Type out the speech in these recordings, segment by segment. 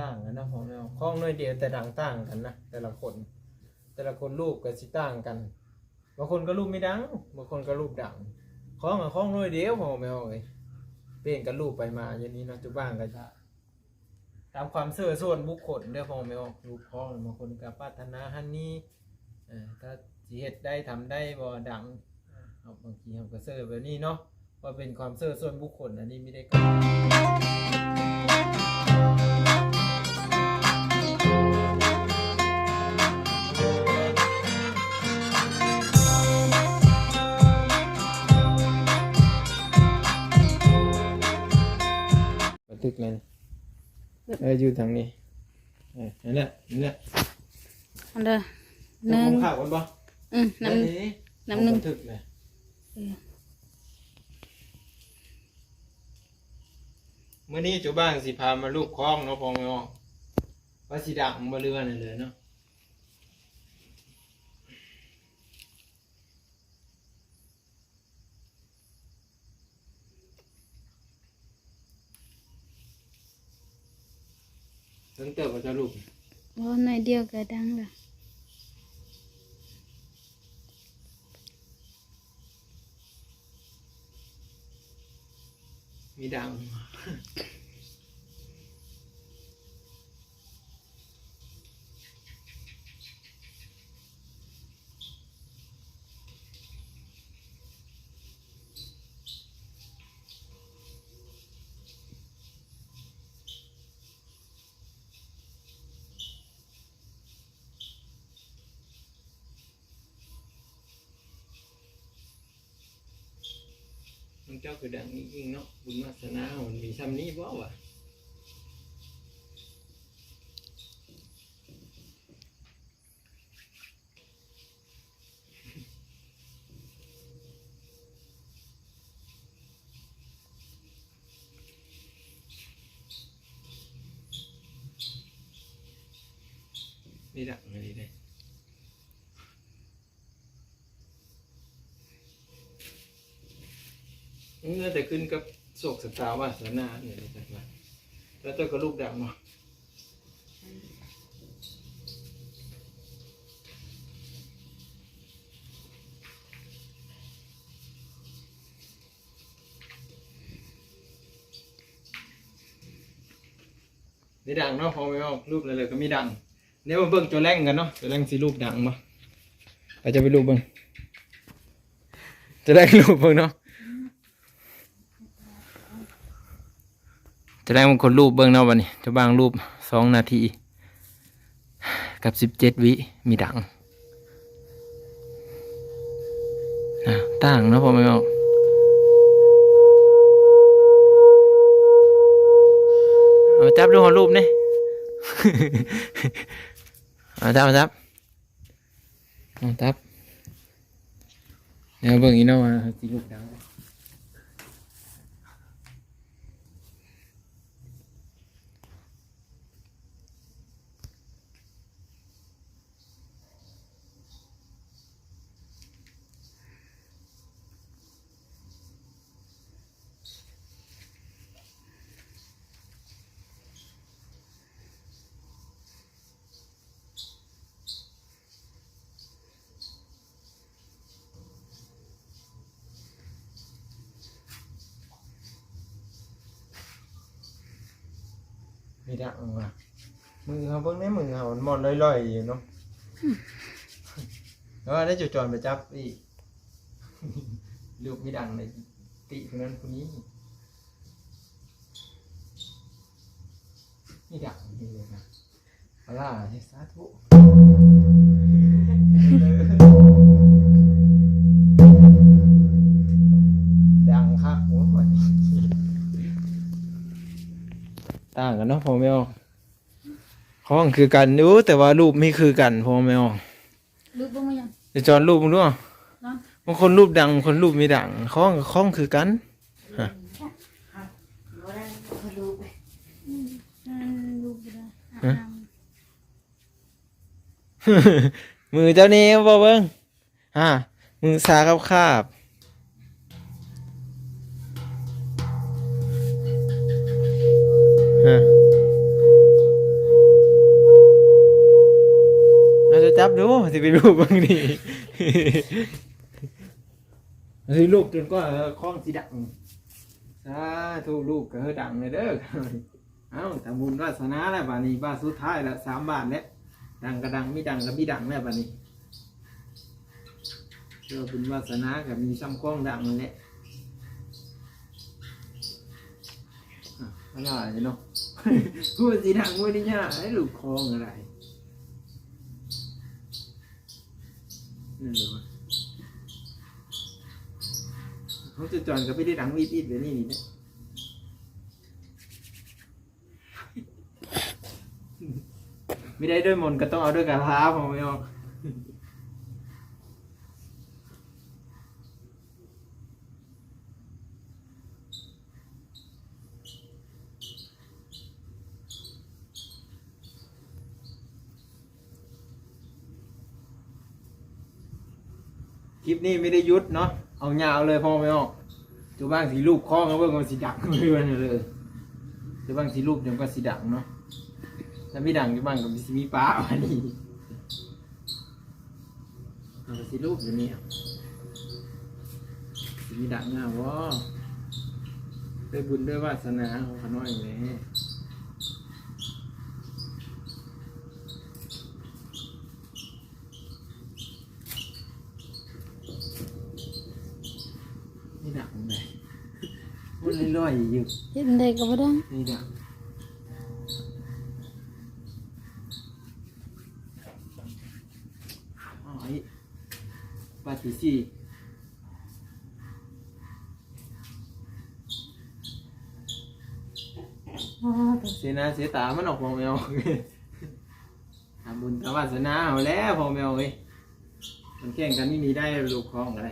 ต่างกันนะพ่อแม่คล้องน้อยเดียวแต่ดังต่างกันนะแต่ละคน แต่ละคนรูปก็สิต่างกันบางคนก็รูปไม่ดังบางคนก็รูปดังคล้องกับคล้องน้อยเดียวพ่อแม่เอ้ยเปลี่ยนกันรูปไปมาอย่างนี้เนาะจุบ้างก็จะตามความเสื่อส่วนบุคคลเด้อพ่อแม่รูปค้องบางคนก็ปรารถนาฮันนี่ถ้าสิเฮ็ดได้ทำได้บ่ดังบางทีเราก็เสื่อแบบนี้เนาะว่าเป็นความเสื่อส่วนบุคคลอันนี้ไม่ได้ก็ เอออยู่ทางนี้เออนั่นแหละนั่นแหละอันเด้อหนึ่งข่าวกันปะอืมน้ำ น้ำหนึ่งบันทึกเลยเออเมื่อนี้จูบ้างสิพามาลูกคล้องเนาะพองเนาะว่าสิดังมาเรือนั่นเลยเนาะ ตั้งแต่ว่าจะลูกบ่หน่อยเดียวก็ดังละมีดัง เจ้าคือดังจริงเนาะบุญวาสนามันมีซ้ำนี้บ่วะนี่ดังอะไรเลย เงื่อแต่ขึ้นกับโศกสตาวาสนาเนี่ยเลยแต่ว่าแล้วเจ้าก็ลูกดังเนาะนี่ดังเนาะพอไม่ออกรูปเลยเลยก็มีดังเดี๋ยวมาเบิ่งตัวแรงกันเนาะตัวแรงสิรูปดังมาเราจะไปรูปเบิ่งจะได้รูปเบิ่งเนาะ จะได้บางคนรูปเบื้องนาะวันนี้จะบางรูปสองนาที กับสิบเจ็ดวิมีดังนะต่างเนาะพอไม่ออกเอาจับดูหัวรูปเนี่เอาจับเอาจับเอาจับเดี๋ยวเบิ่งอีกเนาะว่าสิรูปดัง มีดังว่ะมือเขาเบิ่งในมือเขามันมอนลอยๆอยู่เนาะแล้วได้จุดจอนไปจับอีกลูกมีดังในติคนนั้นคนนี้มีดังนี่เลยนะเอาล่ะให้สาธุดังคักโอ้ย ต่างกันเนาะพ่อแม่ออกข้องคือกันอยู่แต่ว่ารูปไม่คือกันพ่อแม่ออกรูปบ่มายังจะจอนรูปมึงด้วยเนาะบางคนรูปดังบางคนรูปไม่ดังข้องกับข้องคือกันอืมรูปบ่ได้อะมือเจ้านี้บ่เบิ้งอ่ามือสาครับคาบ ฮะอาจะจับดูสิไปรูปบางนี่สิรูปจนก็คล้องสีดังสาธุรูปก็เฮดังเลยเด้อเอาแต่บุญวาสนาแล้วบานนี้บ้านสุดท้ายละสามบาทเนี่ยดังกระดังไม่ดังกระบี่ดังแล้วบานนี้เจอบุญวาสนากับมีซ้ำกล้องดังเลยแห อะไรเนาะพูดสิดังไม่ได้ยากให้ลูกคลองอะไรนั่นเลยวะเขาจะจอนก็ไม่ได้ดังวีดีดแบบนี้นี่นะไม่ได้ด้วยมนก็ต้องเอาด้วยกระทาผมไม่ออก คลิปนี้ไม่ได้ยุดเนาะเอายาวเลยพอไม่ออกจูบ้างสีลูกคล้องแล้วเบิ่งมันสีดังไม่วันเลยจูบ้างสีลูกเดี๋ยวก็สีดังเนาะถ้าไม่ดังอยู่บ้านก็มีสิมีป้าวันนี้เอาสิรูปอยู่นี่สีดังงามวะได้บุญด้วยวาสนาของขน้อยเลยนี่ดังเลย มันลอยๆอยู่เฮ็ดได้ก็บ่ดังนี่ดังอ๋อไอ้บาติซี่เสียหนาเสียตามันออกพอแมวทำบุญทำวาสนาเอาแล้วพอแมวเว้ยมันแข่งกันนี่มีได้ลูกคล้องอะไร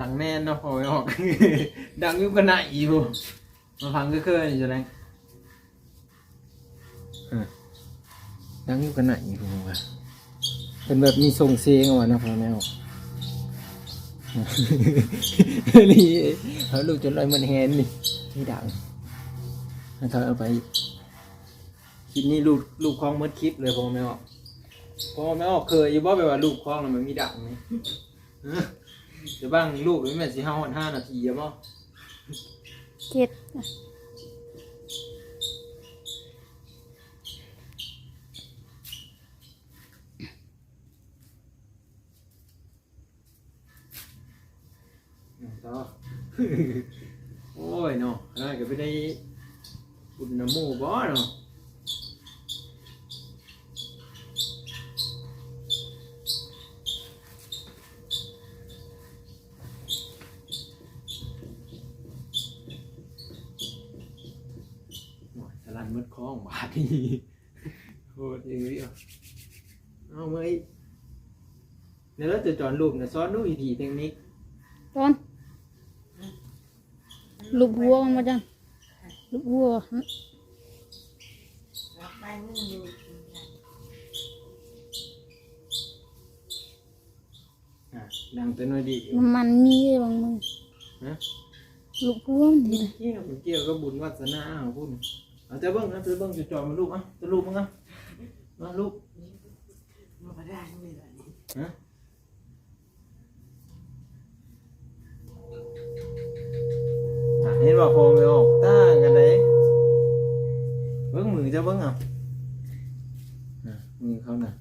ดังแน่นเนาะพอไม่ออก ดังอยุกันไหนอยู่มาฟังก็เคยอยู่ไหนดังอยุกันไหนอยู่วะเป็นแบบมีทรงเสียงอะนะพอไม่ออกนี่เขาลูกจนลอยมันแฮนนี่นี่ดังให้เขาเอาไปคลิปนี้ลูกลูกคล้องมดคลิปเลยพอไม่ออกพอไม่ออกเคยอยู่บ่แบบว่าลูกคล้องแล้วมันมีดังไหม ฮะเดี๋ยวบ้างลูกนี่แม่นสิห้าวันห้านาทีอะบ่เจ็ดต่อ โอ้ยเนาะอะไรก็ไปได้บุญน้ำหมูบ่เนาะโอ้ยสลันมืดคล้องบาทนี่ โคตรอย่างนี้อะเอาไหมเดี๋ยวเราจะจอนรูปนะซ้อนดูวิธีเทคนิคตอนลูกหัวมันมาจังลูกหัวอะดังแต่น้อยดีอยู่น้ำมันมีเลยบางมือฮะลูกหัวมันนี่นะเกี่ยวเกี่ยวกับบุญวัฒนาของพุ่น เอาจะเบิ้งนะจะเบิ้งจะจอมาลูกอะจะลูกมั้งอะมาลูกฮะอะเห็นว่าพอไม่ออกตั้งกันเลยเบิ้งมือจะเบิ้งอะอะมือเขาน่ะ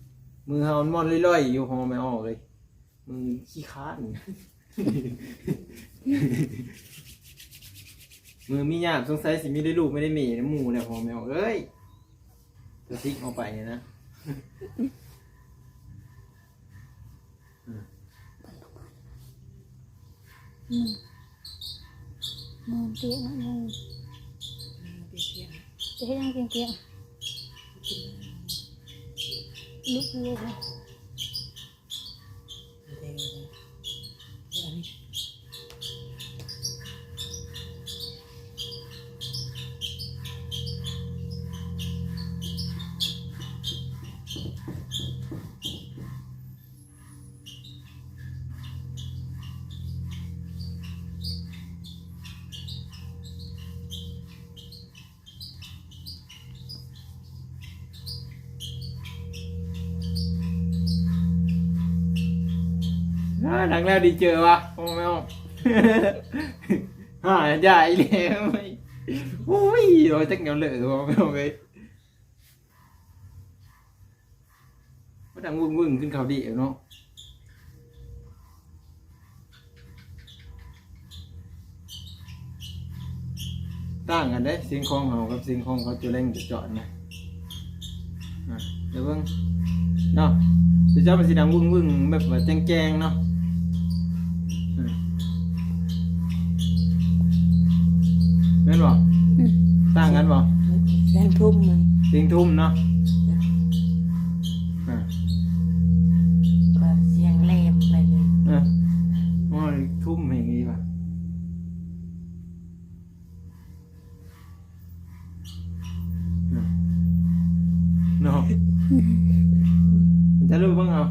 มือเขามันมอนลอยๆอยู่พอไม่ออกเลยมือขี้ค้าน มือมีญาติสงสัยสิมีได้ลูกไม่ได้มีนะหมูเนี่ยพอแมวเอ้ยจะซิกเอาไปเนี่ยนะอืมนอนเตียงนอนจะให้ยังเตียงๆลูกหัวมั อ่าหนังแล้วดีเจอวะโอ้ไม่ออกฮ่าใหญ่แล้วโอ้ยโอ้ยจักเงี้ยวเหลือโอ้ไม่ออกเลยมันดังวึ่งวึ่งๆขึ้นเขาดีเนาะต่างกันเด้เสียงของเขากับเสียงของเขาจะเล่งจะจอดนะอะเดี๋ยวเบิ่งเนาะสิเจ้ามันสิดังวึ่งวึ่งๆแบบว่าแจ้งๆเนาะ แม่นบ่อืมต่างกันบ่แรงทุ่มมันเสียงทุ่มเนาะอะก็เสียงแหลมไปเลยเออโอ้ยทุ่มอย่างงี้ป่ะอะเนาะจะรู้บ้างเอา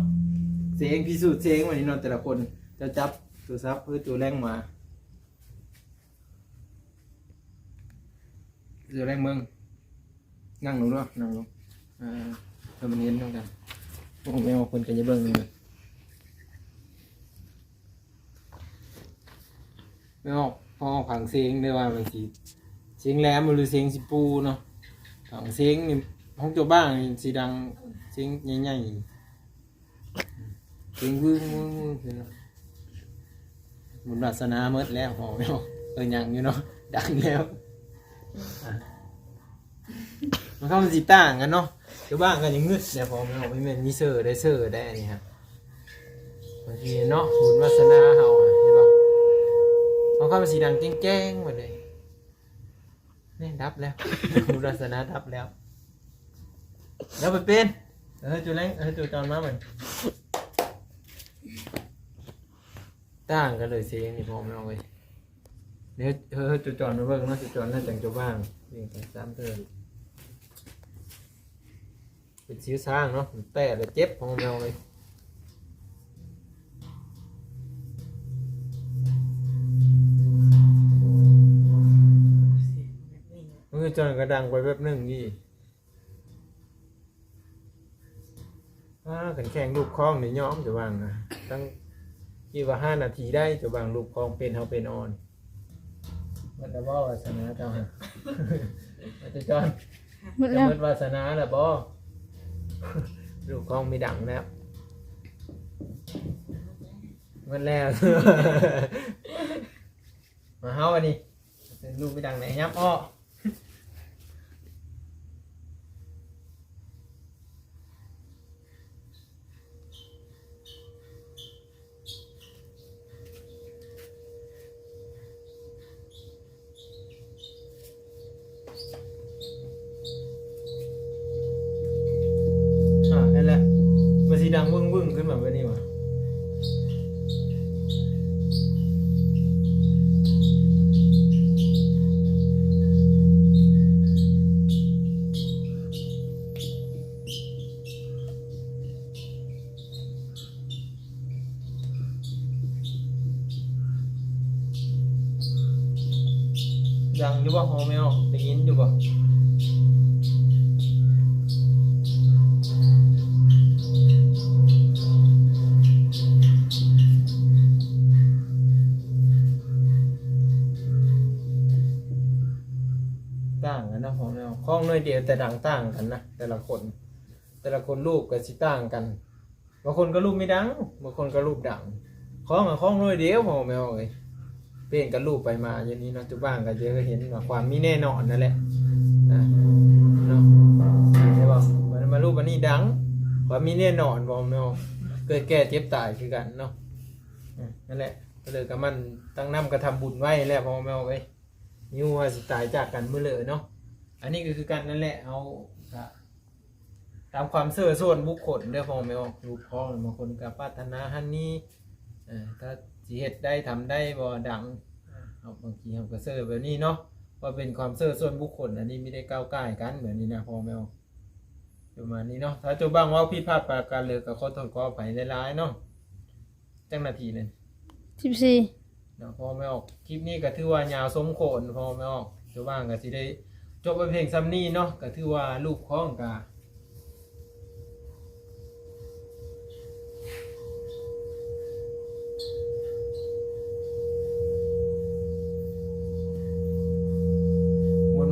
เสียงพิสูจน์เสียงวันนี้เนาะแต่ละคนจะจับตัวซับเพื่อตัวแรงมา ตัวแรงเมืองนั่งลงเนาะนั่งลงอ่าเพื่อมันเห็นเท่ากันพวกผมไม่เอาคนกันจะเบิ่งเลยไม่ออกพอผังเสียงได้ว่าบางทีเสียงแหลมหรือเสียงสิปูเนาะผังเสียงนี่ห้องเจ้าบ้านนี่สีดังเสียงใหญ่ๆเสียงวึ้งวึ้งวึ้งคือเนาะหมุนรัศนาเมดแล้วพอไม่ออกเออยังอยู่เนาะดังแล้ว อะมันเข้ามันสีต่างกันเนาะเจ้าบ้านกันยังงึดเนี่ยพอไม่ออกไม่เป็นมีเซอร์ได้เซอร์ได้อันนี่ครับบางทีเนาะหมุนวัสนาเฮาอะเห็นป่เอาเข้ามาสีดังแจ้งๆหมดเลยนี่ดับแล้วคุณรัศนาดับแล้ว แล้วไปเป็นเออจูแรงเออจูจอนมาเหมือนต่างกันเลยเสียงนี่พอไม่เอาไว้ เดี๋ยวเออจูจอนมาเบิ่งเนาะจูจอนน่าจังจูบ้างเรียงกันสามเทินเป็นชิ้วสร้างเนาะแต่เลยเจ็บพองไม่เอาเลยมือจอนกระดังไปแบบหนึ่งนี่อาขันแข่งลูกคล้องในย้อมจะวางนะตั้งกี่ว่าห้านาทีได้จะวางลูกคล้องเป็นเฮาเป็นออน มันจะบ่วาสนาเจ้าฮะมันจะจอนหมดจะแล้วมืดวาสนาแหละบ่ลูกคล้องมีดังแล้วมันแล้ว มาเฮาอันนี้เป็นลูกมีดังไหนยับอ้อ ดังอยู่บ่ฮอแมวได้ยินอยู่บ่ต่างกันนะผมเนาะข้องน้อยเดียวแต่ดังต่างกันนะแต่ละคน แต่ละคนรูปก็สิต่างกันบางคนก็รูปไม่ดังบางคนก็รูปดังข้องกับข้องน้อยเดียวผมไม่เอา เลยเปลี่ยนกันรูปไปมาอย่างนี้เนาะจุบ้างก็จอเห็นว่าความมีแน่นอนนั่นแหละนะเนาะใช่ป่ะมันมารูปอันนี้ดังความมีแน่นอนผมเนาะเกิดแก่เจ็บตายคือกันเนาะนั่นแหละก็เลยกับมันตั้งน้ำกระทำบุญไว้แล้วพอไม่เอาไว้นิวว่าสิตายจากกันเมื่อเลยเนาะอันนี้ก็คือการนั่นแหละเอาตามความเสื่อส่วนบุคคลเด้อพอไม่ออกลูกพ่อบางคนกับปรารถนาฮันนี้เอ่อถ้า สิเฮ็ดได้ทำได้บ่ดังเอ่อเอาบางทีเขาก็เสื่อแบบนี้เนาะว่าเป็นความเสื่อส่วนบุคคล อันนี้ไม่ได้ก้าวไก่ายกันเหมือนนี้นะพอไม่ออกประมาณนี้เนาะถ้าเจาบ้างว่าผิดพลาดประการเลยก็ขอโทษขออภัยหลายๆเนาะจังนาทีหนึง สิบสี่เนาะพอไม่ออกคลิปนี้ก็ถือว่ายาวสมโขนพอไม่ออกจะว่างก็สิได้จบไปเพลงซัมนี่เนาะก็ถือว่าลูกข้องกา ว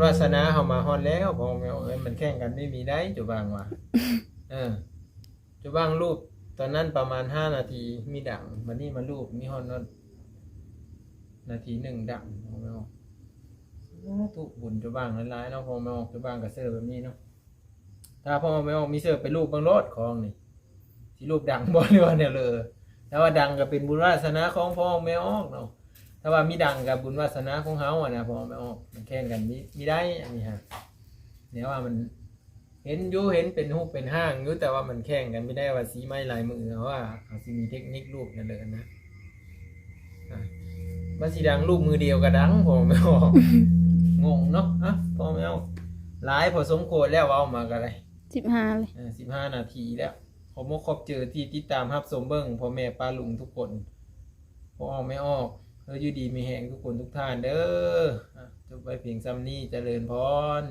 าสนาเฮามาฮอดแล้วพ่อแม่เอ้ยมันแข่งกันไม่มีได้จุบางว่าเออจุบางรูปตอนนั้นประมาณห้านาทีมีดังมันนี่มารูปมีฮอดนนนาทีหนึ่งดังพ่อแม่ออกทุกบุญจุบางหลายๆเนาะพ่อแม่ออกจุบางกับเสื้อแบบนี้เนาะถ้าพ่อแม่ออกมีเสื้อไปรูปบางรถของนี่ที่รูปดังบ่หรือว่าเนี่ยเลยแต่ว่าดังก็เป็นบุญวาสนาของพ่อแม่ออกเนาะ ถ้าว่ามีดังกับบุญวาสนาของเฮาอะนะพอไม่ออกมันแข่งกันมีมีได้อันนี้ฮะเนี่ยว่ามันเห็นอยู่เห็นเป็นรูปเป็นห้างอยู่แต่ว่ามันแข่งกันไม่ได้ว่าสีไม้ลายมือเพราะว่าเขาสิมีเทคนิครูปนั่นเลยนะอะว่าสีดังรูปมือเดียวก็ดังพอไม่ออกงงเนาะอะพอไม่ออกหลายพอสมควรแล้วเอามากันเลยสิบห้าเลยสิบห้านาทีแล้วผมก็ขอบเจอที่ติดตามรับสมเบิ้งพ่อแม่ป้าลุงทุกคนพอออกไม่ออก เอออยู่ดีมีแหงทุกคนทุกท่านเด้ออะจบไปเพียงซ้ำนี้เจริญพร